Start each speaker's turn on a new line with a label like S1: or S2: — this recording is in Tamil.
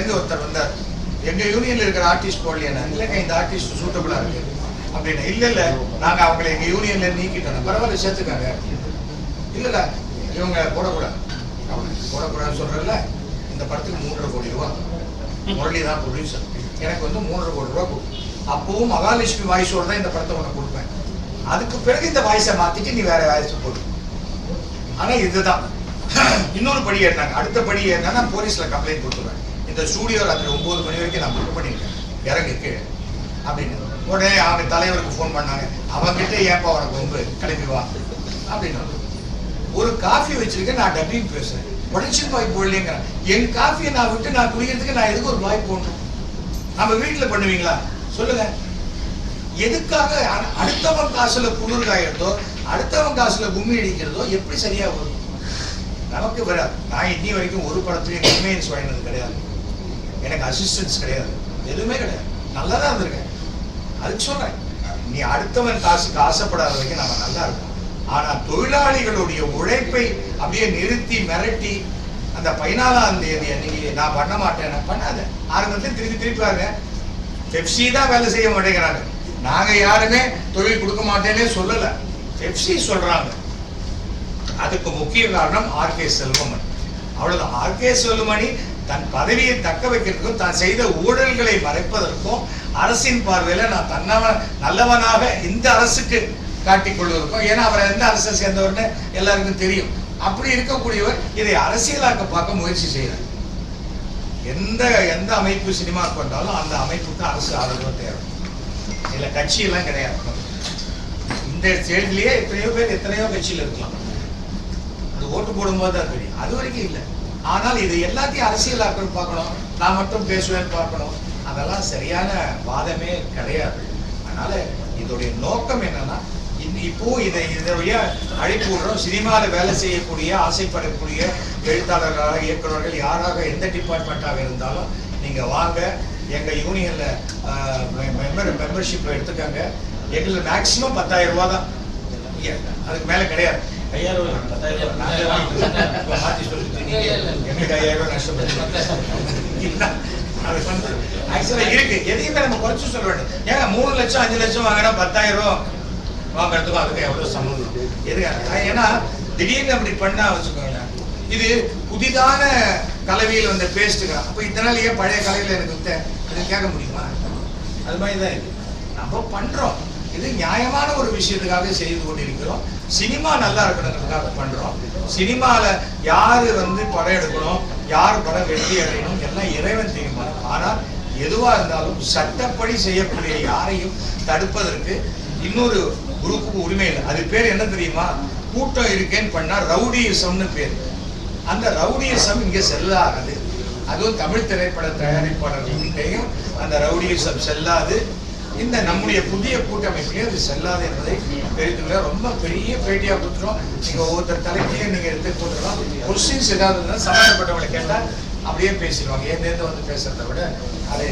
S1: இருந்து ஒருத்தர் வந்தார். எங்க யூனியன்ல இருக்கிற ஆர்டிஸ்ட் போடலையா இல்லைங்க இந்த ஆர்டிஸ்ட் சூட்டபிளா இருக்கு. அப்படின்னு இல்ல இல்ல நாங்க அவங்களை எங்க யூனியன்ல நீக்கிட்டோம். பரவாயில்ல சேர்த்துக்காங்க. இல்ல இல்ல இவங்க போடக்கூடாது. அவங்க போடக்கூடாதுன்னு சொல்றல இந்த படத்துக்கு மூன்றரை கோடி ரூபா. முரளி தான் ப்ரொடியூசர் எனக்கு வந்து மூன்றரை கோடி ரூபா கொடு. அப்பவும் மகாலட்சுமி வாய்ஸோட தான் இந்த படத்தை உனக்கு கொடுப்பேன். அதுக்கு பிறகு இந்த வாய்ஸை மாத்திட்டு நீ வேற வாய்ஸ் போடு. ஆனா இதுதான். இன்னொரு படி ஏறினாங்க. அடுத்த படி ஏறினா நான் போலீஸ்ல கம்ப்ளைண்ட் கொடுத்துருவேன். இந்த ஸ்டூடியோ ராத்திரி ஒன்பது மணி வரைக்கும் நான் புக் பண்ணியிருக்கேன். இறங்குக்கு. அப்படின்னு. உடனே அவங்க தலைவருக்கு ஃபோன் பண்ணாங்க. அவங்கிட்ட ஏப்பா உனக்கு ரொம்ப கிளம்பி வா. அப்படின்னு. ஒரு காஃபி வச்சிருக்கேன் நான் டப்பிங் பேசுறேன். உடச்சி பாய் போடலைங்கிறேன் என் காஃபியை நான் விட்டு நான் குடிக்கிறதுக்கு நான் எதுக்கு ஒரு பாய் போடணும் நம்ம வீட்டில் பண்ணுவீங்களா? சொல்லுங்க. எதுக்காக அடுத்தவன் காசுல குளிர் காயறதோ அடுத்தவன் காசுல கும்மி அடிக்கிறதோ எப்படி சரியா வரும்? நமக்கு வராது. நான் இன்னி வரைக்கும் ஒரு படத்துலயும் கன்வீனியன்ஸ் வாங்கினது கிடையாது. எனக்கு அசிஸ்டன்ஸ் கிடையாது. எதுவுமே கிடையாது. நல்லா தான் இருந்திருக்கேன். அதுக்கு சொல்றேன். நீ அடுத்தவன் காசுக்கு ஆசைப்படாத வரைக்கும் நம்ம நல்லா இருக்கும் ஆனா தொழிலாளிகளுடைய உழைப்பை அப்படியே நிறுத்தி மிரட்டி அந்த பதினாலாம் தேதி அன்னைக்கு நான் பண்ண மாட்டேன். பண்ணாத. ஆரம்பத்தில் திருப்பி திருப்பி பாருங்க பெப்சி தான் வேலை செய்ய மாட்டேங்கிறாங்க. நாங்க யாருமே தொழில் கொடுக்க மாட்டேன்னே சொல்லல. பெப்சி சொல்றாங்க. அதுக்கு முக்கிய காரணம் ஆர் கே செல்வமணி. அவ்வளவுதான். ஆர் கே செல்வமணி தன் பதவியை தக்க வைக்கிறதுக்கும் தான் செய்த ஊழல்களை மறைப்பதற்கும் அரசின் பார்வையில் நான் தன்னவன் நல்லவனாக இந்த அரசுக்கு காட்டிக் கொள்வதற்கும் ஏன்னா அவர் எந்த அரசை சேர்ந்தவர்னு எல்லாருக்கும் தெரியும். அப்படி இருக்கக்கூடியவர் இதை அரசியலாக்க பார்க்க முயற்சி செய்கிறார். எந்த எந்த அமைப்பு சினிமாவுக்கு வந்தாலும் அந்த அமைப்புக்கு அரசு ஆதரவு தேவை. இல்லை கட்சியெல்லாம் கிடையாது. இந்த ஸ்டேட்லயே எத்தனையோ பேர் எத்தனையோ கட்சியில் இருக்கலாம். அது ஓட்டு போடும்போது தான் தெரியும். அது வரைக்கும் இல்லை. ஆனால் இது எல்லாத்தையும் அரசியலாக்கணும் பார்க்கணும். நான் மட்டும் பேசுவேன் பார்க்கணும். அதெல்லாம் சரியான வாதமே கிடையாது. அதனால இதோடைய நோக்கம் என்னன்னா இப்போ இதை இதனுடைய அழைப்பு விடுறோம். சினிமாவில் வேலை செய்யக்கூடிய ஆசைப்படக்கூடிய எழுத்தாளர்களாக இயக்குநர்கள் யாராக எந்த டிபார்ட்மெண்ட்டாக இருந்தாலும் நீங்கள் வாங்க. எங்கள் யூனியனில் மெம்பர் மெம்பர்ஷிப்பில் எடுத்துக்கங்க. எங்களுக்கு மேக்சிமம் பத்தாயிரம் ரூபா தான். அதுக்கு மேலே கிடையாது. ஐயாயிரம் ரூபாய், பத்தாயிரம் ரூபாய். நாங்க வாங்கிட்டு இப்ப ஐயாயிரம் ரூபாய் அது வந்து ஆக்சுவலா இருக்கு. எதையுமே நம்ம குறைச்சு சொல்ல வேண்டும் ஏங்க மூணு லட்சம் அஞ்சு லட்சம் வாங்கினா பத்தாயிரம் ரூபாய் வாங்குறதுக்கும் அதுக்கு எவ்வளவு சம்மந்தம் எதுக்கு? ஏன்னா திடீர்னு அப்படி பண்ணா வச்சுக்கோங்களேன். இது புதிதான கலவையில் வந்த பேஸ்ட்டுங்க அப்போ இத்தனை பழைய கலவையில் எனக்கு வித்த? அது கேட்க முடியுமா? அது மாதிரி தான் இது நம்ம பண்றோம். இது நியாயமான ஒரு விஷயத்துக்காக செய்து கொண்டிருக்கிறோம். சினிமா நல்லா இருக்கணுங்கிறதுக்காக பண்றோம். சினிமால யாரு வந்து படம் எடுக்கணும் யார் படம் வெற்றி அடையணும் எல்லாம் இறைவன் தீர்மானம். ஆனால் எதுவா இருந்தாலும் சட்டப்படி செய்யக்கூடிய யாரையும் தடுப்பதற்கு இன்னொரு குரூப்புக்கு உரிமை இல்லை. அது பேர் என்ன தெரியுமா? கூட்டம் இருக்கேன்னு பண்ணா ரவுடியிசம்னு பேர். அந்த ரவுடியிசம் இங்கே செல்லாது. அதுவும் தமிழ் திரைப்பட தயாரிப்பாளர்கள்கிட்டையும் அந்த ரவுடியிசம் செல்லாது. இந்த நம்முடைய புதிய கூட்டமைப்பிலே அது செல்லாது என்பதை தெரிவித்துள்ள ரொம்ப பெரிய பேட்டியா கொடுத்துரும் நீங்க ஒவ்வொருத்தர் தலைமையிலையும் நீங்க எடுத்து கொடுத்துடலாம் கொஸ்டின்ஸ் ஏதாவது இருந்தால் சம்மந்தப்பட்டவங்களை கேட்டா அப்படியே பேசிடுவாங்க. ஏன் வந்து பேசுறதை விட அது